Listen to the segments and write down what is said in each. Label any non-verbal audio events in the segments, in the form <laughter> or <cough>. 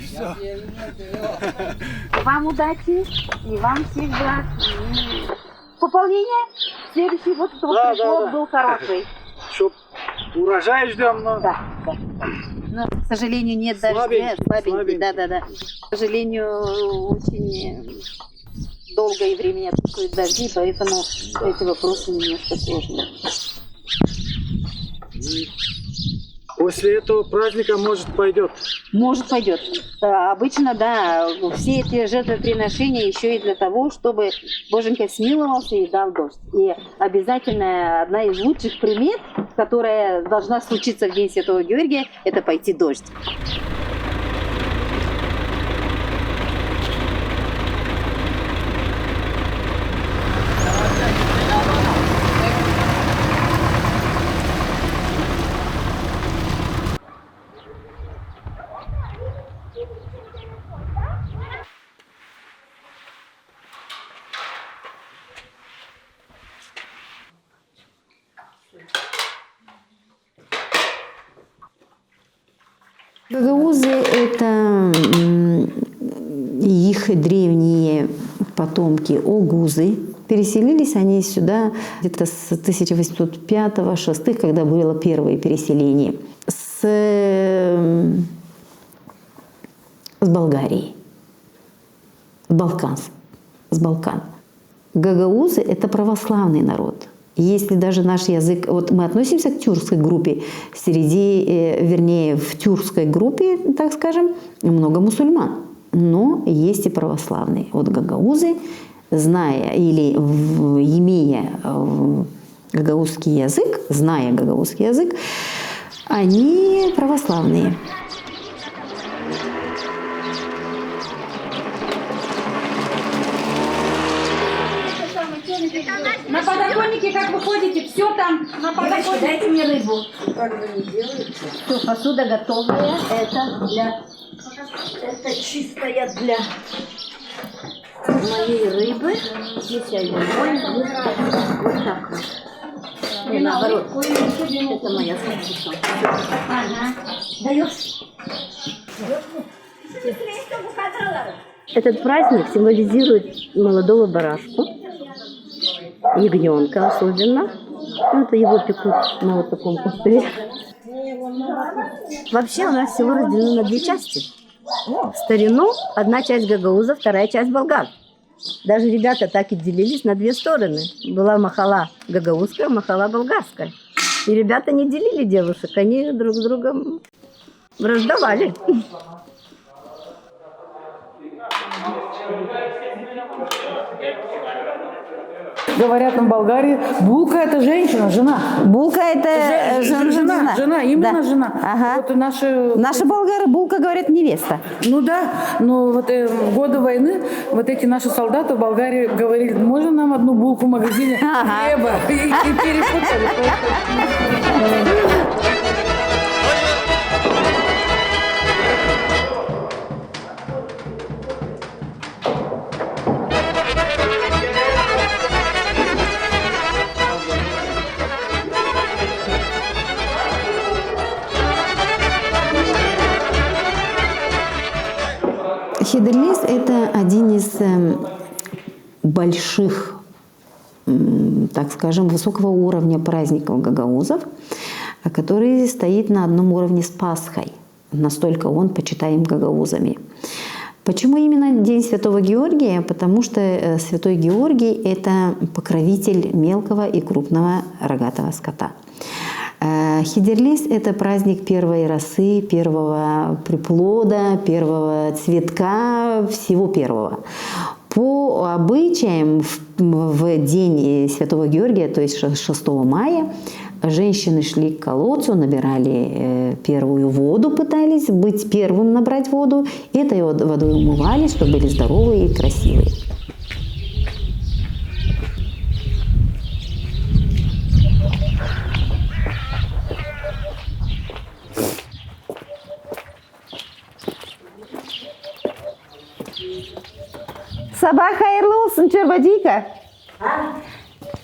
все. Вам удачи и вам всех благ. И Пополнение? Следующий год, чтобы Да, пришло, да, да. был хороший. Чтоб урожай ждем, но Да, да, да. Но, к сожалению, нет Слабенький, дождя. Слабенький, слабенький. да, да, да. К сожалению, очень э, долго и времени отсутствуют дожди, поэтому эти вопросы немножко сложные. После этого праздника, может, пойдет. Может, пойдет. Да, обычно, да, все эти жертвоприношения еще и для того, чтобы Боженька смиловался и дал дождь. И обязательно одна из лучших примет, которая должна случиться в День Святого Георгия, это пойти дождь. Гагаузы – это их древние потомки огузы. Переселились они сюда где-то с 1805-6, когда было первое переселение, с, с Болгарии, с Балкан, с Балкан. Гагаузы – это православный народ. Если даже наш язык, вот мы относимся к тюркской группе, среди, э, вернее, в тюркской группе, так скажем, много мусульман, но есть и православные. Вот гагаузы, зная или имея э, гагаузский язык, зная гагаузский язык, они православные. На подоконнике, как вы ходите, все там на подоконнике. Дайте мне рыбу. Все, посуда готовая. Это для... Это чистая для моей рыбы. Здесь огонь. Вот так вот. И наоборот. Это моя самбуса. Ага. Даешь? Этот праздник символизирует молодого барашку, ягненка особенно. Ну, Это его пекут на вот таком костыле. Вообще у нас всего разделено на две части. В старину одна часть гагауза, вторая часть болгар. Даже ребята так и делились на две стороны. Была махала гагаузская, махала болгарская. И ребята не делили девушек, они друг с другом враждовали. <laughs> Говорят на Болгарии, булка это женщина, жена. Булка – это э, Жена, жен- жена, жена, именно Да. жена. Ага. Вот наши, Наши болгары булка говорят невеста. ну да, но вот э, в годы войны вот эти наши солдаты в Болгарии говорили, можно нам одну булку в магазине Ага. хлеба? <laughs> И, и перепутали. <laughs> больших, так скажем, высокого уровня праздников гагаузов, который стоит на одном уровне с Пасхой. Настолько он почитаем гагаузами. Почему именно День Святого Георгия? Потому что э, Святой Георгий – это покровитель мелкого и крупного рогатого скота. Э, Хидерлис – это праздник первой росы, первого приплода, первого цветка, всего первого. По обычаям в, день Святого Георгия, то есть ш- 6 мая, женщины шли к колодцу, набирали э, первую воду, пытались быть первым набрать воду, этой вод- водой умывались, чтобы были здоровые и красивые. Sabah hayırlı olsun çorbacıyka.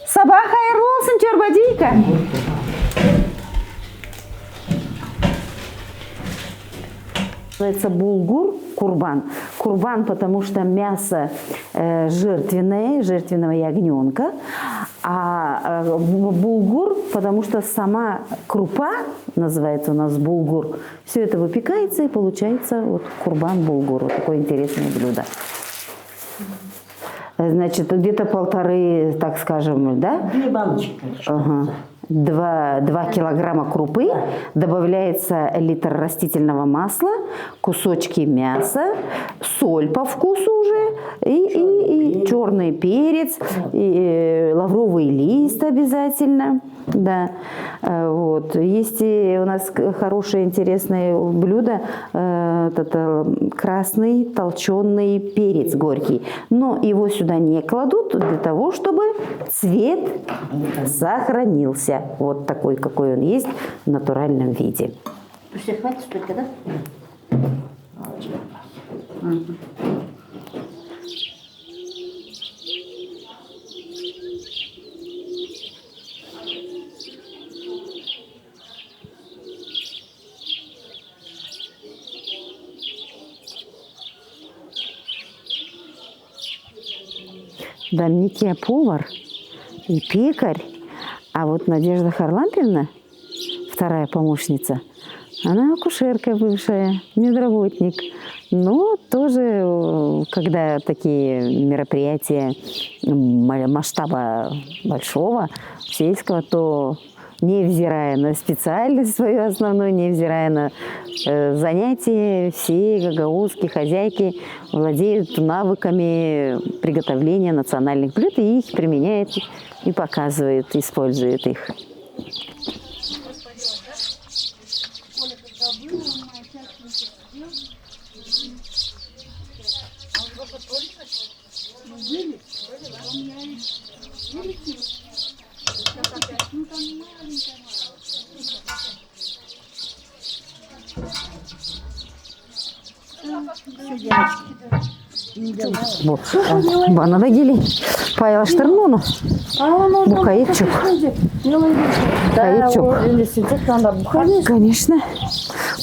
Sabah hayırlı olsun. Называется булгур, курбан. Курбан, потому что мясо э, жертвенное, жертвенного ягненка. А э, бу- булгур, потому что сама крупа, называется у нас булгур, все это выпекается и получается вот курбан булгур. Вот такое интересное блюдо. Значит, где-то полторы, так скажем, да? Две баночки. Ага. Два, два килограмма крупы, добавляется литр растительного масла, кусочки мяса, соль по вкусу уже, и, и, и черный перец, и, э, лавровый лист обязательно. Да, Э, вот. Есть и у нас хорошее интересное блюдо, э, это красный толченый перец горький. Но его сюда не кладут для того, чтобы цвет сохранился. Вот такой, какой он есть в натуральном виде. Все, хватит столько, да? Да, Митя повар и пекарь, а вот Надежда Харлампьевна, вторая помощница, она акушерка бывшая, медработник. Но тоже, э, когда такие мероприятия масштаба большого, сельского, то невзирая на специальность свою основную, невзирая на э, занятия, все гагаузские хозяйки владеют навыками приготовления национальных блюд и их применяют и показывают, используют их. Bu, bana da gelin. Paylaştırın onu. Bu kayıt çok. Kayıt çok. Конечно.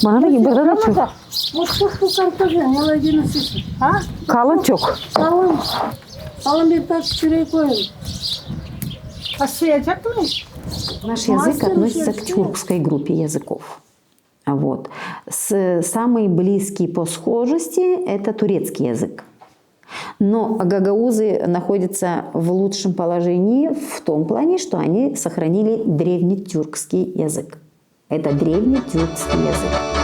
Bana da gelin. Burada da çok. Вот сколько картофеля, не один А? Kalın çok. Салон. Салон bir так şuraya koyun. Сыячak mı? Наш язык относится к тюркской группе языков. Вот. С, самый близкий по схожести – это турецкий язык. Но гагаузы находятся в лучшем положении в том плане, что они сохранили древнетюркский язык. Это древнетюркский язык.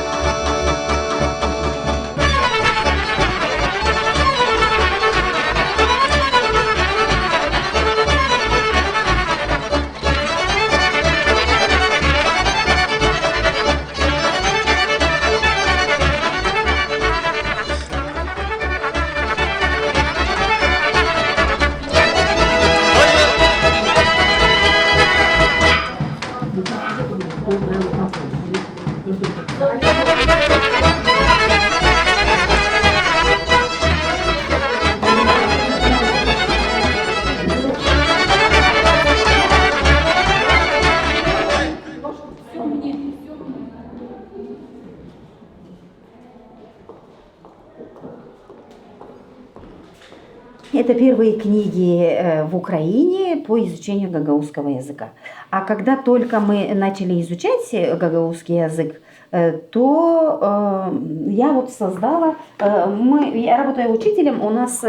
Это первые книги э, в Украине по изучению гагаузского языка. А когда только мы начали изучать э, гагаузский язык, э, то э, я вот создала, э, мы, я работаю учителем, у нас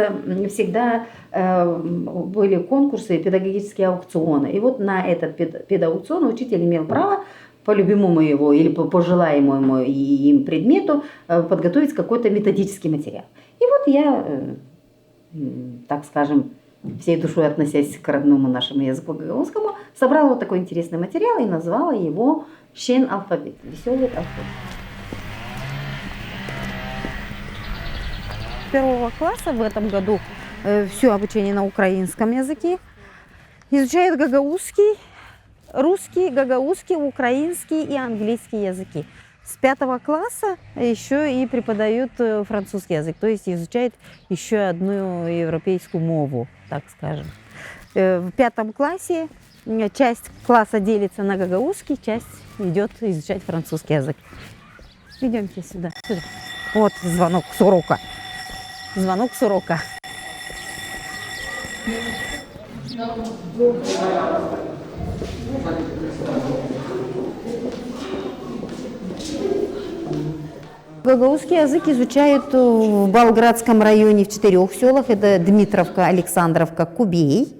всегда э, были конкурсы, педагогические аукционы. И вот на этот пед- педаукцион учитель имел право по любимому его или по, по желаемому им предмету подготовить какой-то методический материал. И вот я так скажем, всей душой относясь к родному нашему языку гагаузскому, собрала вот такой интересный материал и назвала его «Щен алфавит», «Веселый алфавит». Первого класса в этом году все обучение на украинском языке. Изучают гагаузский, русский, гагаузский, украинский и английский языки. С пятого класса еще и преподают э, французский язык, то есть изучают еще одну европейскую мову, так скажем. Э, В пятом классе м, часть класса делится на гагаузский, часть идет изучать французский язык. Идемте сюда. сюда. Вот звонок с урока. Звонок с урока. Гагаузский язык изучают в Болградском районе в четырех селах. Это Дмитровка, Александровка, Кубей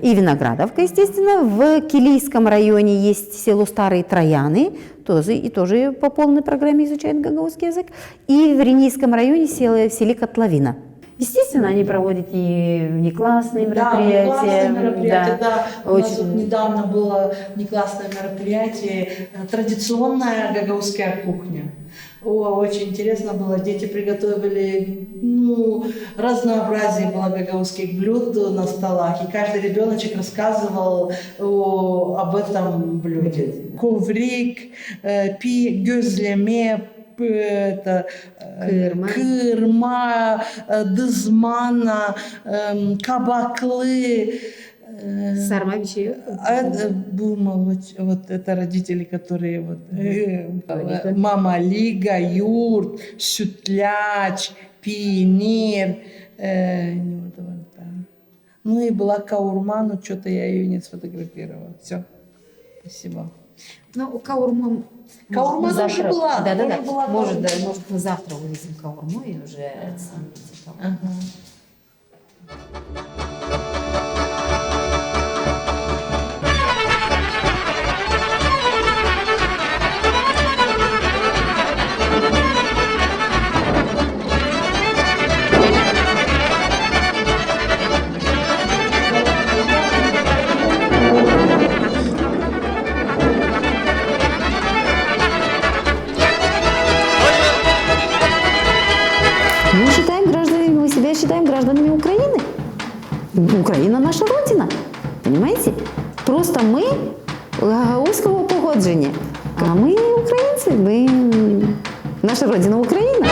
и Виноградовка, естественно. В Килийском районе есть село Старые Трояны, тоже, и тоже по полной программе изучают гагаузский язык. И в Ренийском районе село, в селе Котловина. Естественно, они проводят и внеклассные мероприятия. Да, классное мероприятие, да. У нас Очень- вот недавно было неклассное мероприятие, э, традиционная гагаузская кухня. О, очень интересно было. Дети приготовили ну, разнообразие было гагаузских блюд на столах. И каждый ребеночек рассказывал о, об этом блюде. Коврик, э, пи, гюзлеме, это, э, Кырма. кырма, э, дызмана, эм, кабаклы. э, Сармавичи. а это Бума, вот, это родители, которые вот, э, мама Лига, Юрт, Шутляч, Пионер. э. Ну и была Каурма, но что-то я ее не сфотографировала. Все. Спасибо. Ну, каурму... Каурма может, тоже была, Да, да, да. была может, да, может, мы завтра увидим каурму и уже каурму. Ага.